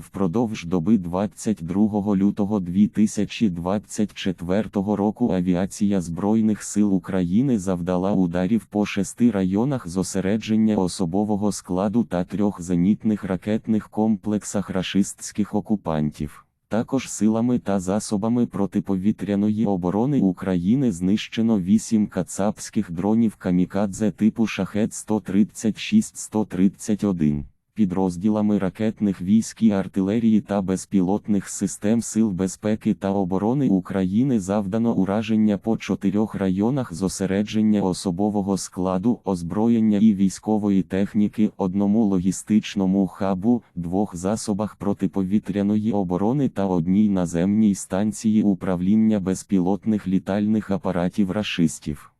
Впродовж доби 22 лютого 2024 року авіація Збройних сил України завдала ударів по шести районах зосередження особового складу та трьох зенітних ракетних комплексах рашистських окупантів. Також силами та засобами протиповітряної оборони України знищено 8 кацапських дронів камікадзе типу Шахет 136-131. Підрозділами ракетних військ і артилерії та безпілотних систем Сил безпеки та оборони України завдано ураження по чотирьох районах зосередження особового складу, озброєння і військової техніки, одному логістичному хабу, двох засобах протиповітряної оборони та одній наземній станції управління безпілотних літальних апаратів рашистів.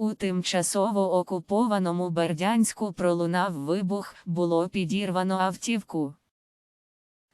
У тимчасово окупованому Бердянську пролунав вибух, було підірвано автівку.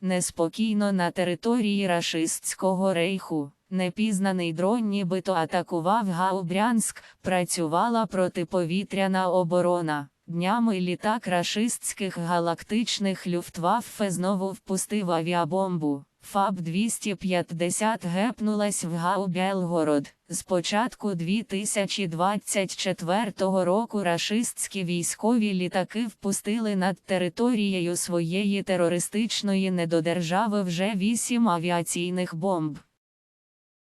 Неспокійно на території рашистського рейху. Непізнаний дрон нібито атакував Гаубрянськ, працювала протиповітряна оборона. Днями літак рашистських галактичних люфтваффе знову впустив авіабомбу. ФАБ-250 гепнулась в Гаубелгород. З початку 2024 року рашистські військові літаки впустили над територією своєї терористичної недодержави вже вісім авіаційних бомб.